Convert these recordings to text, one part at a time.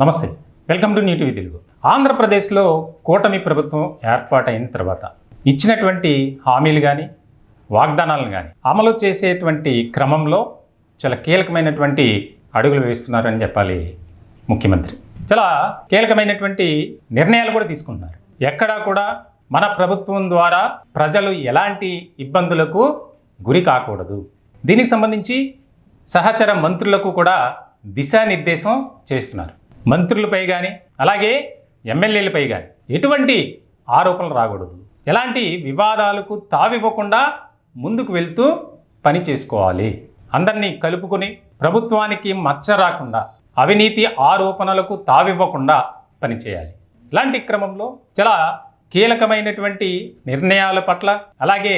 నమస్తే. Welcome to NTV Telugu. ఆంధ్రప్రదేశ్లో కూటమి ప్రభుత్వం ఏర్పాటైన తర్వాత ఇచ్చినటువంటి హామీలు కానీ వాగ్దానాలను కానీ అమలు చేసేటువంటి క్రమంలో చాలా కీలకమైనటువంటి అడుగులు వేస్తున్నారని చెప్పాలి ముఖ్యమంత్రి. చాలా కీలకమైనటువంటి నిర్ణయాలు కూడా తీసుకుంటున్నారు. ఎక్కడా కూడా మన ప్రభుత్వం ద్వారా ప్రజలు ఎలాంటి ఇబ్బందులకు గురి కాకూడదు. దీనికి సంబంధించి సహచర మంత్రులకు కూడా దిశానిర్దేశం చేస్తున్నారు. మంత్రులపై కానీ అలాగే ఎమ్మెల్యేలపై కానీ ఎటువంటి ఆరోపణలు రాకూడదు. ఎలాంటి వివాదాలకు తావివ్వకుండా ముందుకు వెళ్తూ పని చేసుకోవాలి. అందరినీ కలుపుకొని ప్రభుత్వానికి మచ్చ రాకుండా అవినీతి ఆరోపణలకు తావివ్వకుండా పనిచేయాలి ఇలాంటి క్రమంలో చాలా కీలకమైనటువంటి నిర్ణయాల పట్ల అలాగే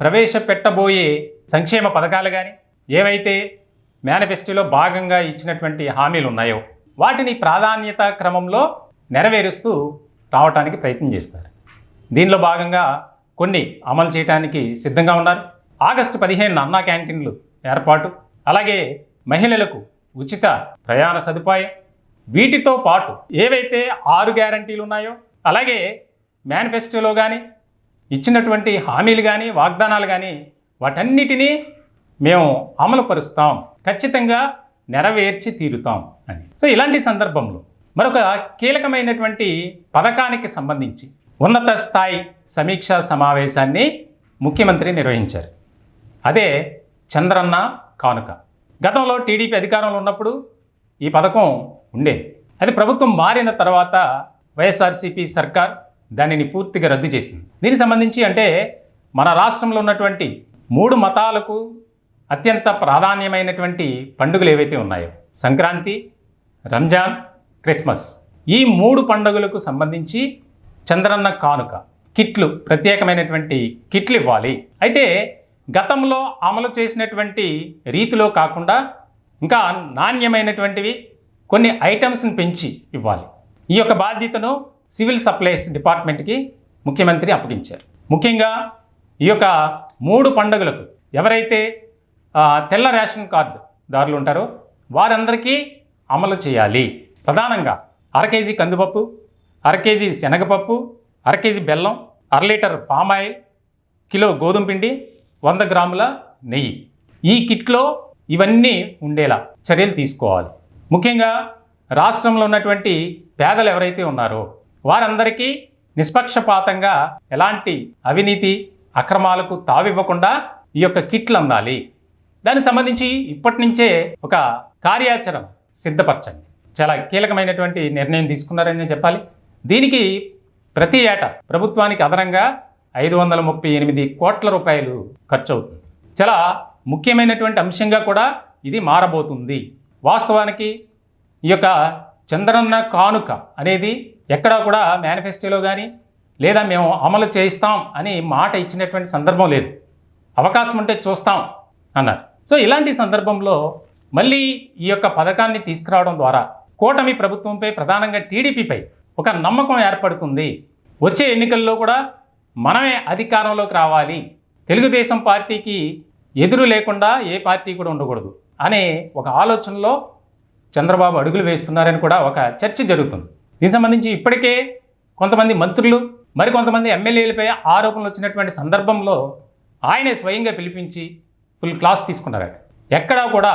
ప్రవేశపెట్టబోయే సంక్షేమ పథకాలు కానీ ఏవైతే మేనిఫెస్టోలో భాగంగా ఇచ్చినటువంటి హామీలు ఉన్నాయో వాటిని ప్రాధాన్యత క్రమంలో నెరవేరుస్తూ రావటానికి ప్రయత్నం చేస్తారు. దీనిలో భాగంగా కొన్ని అమలు చేయడానికి సిద్ధంగా ఉన్నారు. ఆగస్టు పదిహేను అన్నా క్యాంటీన్లు ఏర్పాటు అలాగే మహిళలకు ఉచిత ప్రయాణ సదుపాయం. వీటితో పాటు ఏవైతే ఆరు గ్యారంటీలు ఉన్నాయో అలాగే మేనిఫెస్టోలో కానీ ఇచ్చినటువంటి హామీలు కానీ వాగ్దానాలు కానీ వాటన్నిటినీ మేము అమలు పరుస్తాం ఖచ్చితంగా నెరవేర్చి తీరుతాం అని. సో ఇలాంటి సందర్భంలో మరొక కీలకమైనటువంటి పథకానికి సంబంధించి ఉన్నత స్థాయి సమీక్షా సమావేశాన్ని ముఖ్యమంత్రి నిర్వహించారు. అదే చంద్రన్న కానుక. గతంలో టీడీపీ అధికారంలో ఉన్నప్పుడు ఈ పథకం ఉండేది. అది ప్రభుత్వం మారిన తర్వాత వైఎస్ఆర్సీపీ సర్కార్ దానిని పూర్తిగా రద్దు చేసింది. దీనికి సంబంధించి అంటే మన రాష్ట్రంలో ఉన్నటువంటి మూడు మతాలకు అత్యంత ప్రాధాన్యమైనటువంటి పండుగలు ఏవైతే ఉన్నాయో సంక్రాంతి రంజాన్ క్రిస్మస్ ఈ మూడు పండుగలకు సంబంధించి చంద్రన్న కానుక కిట్లు ప్రత్యేకమైనటువంటి కిట్లు ఇవ్వాలి. అయితే గతంలో అమలు చేసినటువంటి రీతిలో కాకుండా ఇంకా నాణ్యమైనటువంటివి కొన్ని ఐటమ్స్ని పెంచి ఇవ్వాలి. ఈ యొక్క బాధ్యతను సివిల్ సప్లైస్ డిపార్ట్మెంట్కి ముఖ్యమంత్రి అప్పగించారు. ముఖ్యంగా ఈ యొక్క మూడు పండుగలకు ఎవరైతే తెల్ల రేషన్ కార్డు దారులు ఉంటారు. వారందరికీ అమలు చేయాలి. ప్రధానంగా అర కేజీ కందిపప్పు అర కేజీ శనగపప్పు అర కేజీ బెల్లం అర లీటర్ పామ్ ఆయిల్ కిలో గోధుమ పిండి వంద గ్రాముల నెయ్యి. ఈ కిట్లో ఇవన్నీ ఉండేలా చర్యలు తీసుకోవాలి. ముఖ్యంగా రాష్ట్రంలో ఉన్నటువంటి పేదలు ఎవరైతే ఉన్నారో వారందరికీ నిష్పక్షపాతంగా ఎలాంటి అవినీతి అక్రమాలకు తావివ్వకుండా ఈ యొక్క కిట్లు అందాలి. దానికి సంబంధించి ఇప్పటి నుంచే ఒక కార్యాచరణ సిద్ధపరచండి. చాలా కీలకమైనటువంటి నిర్ణయం తీసుకున్నారని చెప్పాలి. దీనికి ప్రతి ఏటా ప్రభుత్వానికి అదనంగా ఐదు వందల ముప్పై ఎనిమిది కోట్ల రూపాయలు ఖర్చు అవుతుంది. చాలా ముఖ్యమైనటువంటి అంశంగా కూడా ఇది మారబోతుంది. వాస్తవానికి ఈ యొక్క చంద్రన్న కానుక అనేది ఎక్కడా కూడా మేనిఫెస్టోలో కానీ లేదా మేము అమలు చేయిస్తాం అని మాట ఇచ్చినటువంటి సందర్భం లేదు. అవకాశం ఉంటే చూస్తాం అన్నారు. సో ఇలాంటి సందర్భంలో మళ్ళీ ఈ యొక్క పథకాన్ని తీసుకురావడం ద్వారా కూటమి ప్రభుత్వంపై ప్రధానంగా టీడీపీపై ఒక నమ్మకం ఏర్పడుతుంది. వచ్చే ఎన్నికల్లో కూడా మనమే అధికారంలోకి రావాలి. తెలుగుదేశం పార్టీకి ఎదురు లేకుండా ఏ పార్టీ కూడా ఉండకూడదు అనే ఒక ఆలోచనలో చంద్రబాబు అడుగులు వేస్తున్నారని కూడా ఒక చర్చ జరుగుతుంది. దీనికి సంబంధించి ఇప్పటికే కొంతమంది మంత్రులు మరికొంతమంది ఎమ్మెల్యేలపై ఆరోపణలు వచ్చినటువంటి సందర్భంలో ఆయనే స్వయంగా పిలిపించి ఫుల్ క్లాస్ తీసుకున్నారు ఎక్కడా కూడా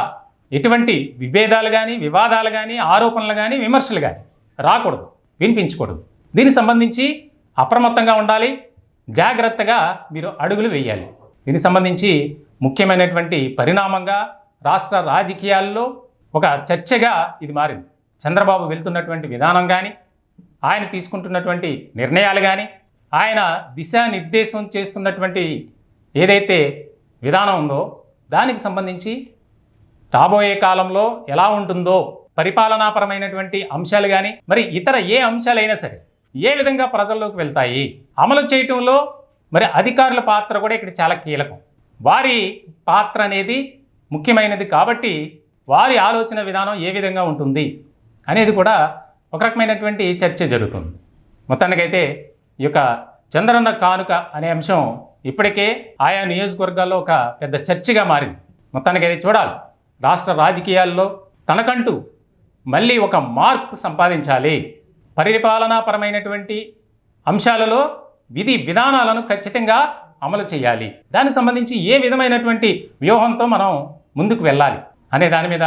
ఎటువంటి విభేదాలు కానీ వివాదాలు కానీ ఆరోపణలు కానీ విమర్శలు కానీ రాకూడదు వినిపించకూడదు. దీనికి సంబంధించి అప్రమత్తంగా ఉండాలి జాగ్రత్తగా మీరు అడుగులు వేయాలి. దీనికి సంబంధించి ముఖ్యమైనటువంటి పరిణామంగా రాష్ట్ర రాజకీయాల్లో ఒక చర్చగా ఇది మారింది. చంద్రబాబు వెళ్తున్నటువంటి విధానం కానీ ఆయన తీసుకుంటున్నటువంటి నిర్ణయాలు కానీ ఆయన దిశానిర్దేశం చేస్తున్నటువంటి ఏదైతే విధానం ఉందో దానికి సంబంధించి రాబోయే కాలంలో ఎలా ఉంటుందో పరిపాలనాపరమైనటువంటి అంశాలు కానీ మరి ఇతర ఏ అంశాలైనా సరే ఏ విధంగా ప్రజల్లోకి వెళ్తాయి అమలు చేయటంలో మరి అధికారుల పాత్ర కూడా ఇక్కడ చాలా కీలకం. వారి పాత్ర అనేది ముఖ్యమైనది కాబట్టి వారి ఆలోచన విధానం ఏ విధంగా ఉంటుంది అనేది కూడా ఒక రకమైనటువంటి చర్చ జరుగుతుంది. మొత్తానికైతే ఈ యొక్క చంద్రన్న కానుక అనే అంశం ఇప్పటికే ఆయా నియోజకవర్గాల్లో ఒక పెద్ద చర్చగా మారింది. మొత్తానికి అది చూడాలి. రాష్ట్ర రాజకీయాల్లో తనకంటూ మళ్ళీ ఒక మార్క్ సంపాదించాలి. పరిపాలనాపరమైనటువంటి అంశాలలో విధి విధానాలను ఖచ్చితంగా అమలు చేయాలి. దానికి సంబంధించి ఏ విధమైనటువంటి వ్యూహంతో మనం ముందుకు వెళ్ళాలి అనే దాని మీద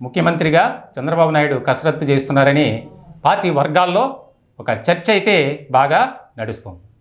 ముఖ్యమంత్రిగా చంద్రబాబు నాయుడు కసరత్తు చేస్తున్నారని పార్టీ వర్గాల్లో ఒక చర్చ అయితే బాగా నడుస్తుంది.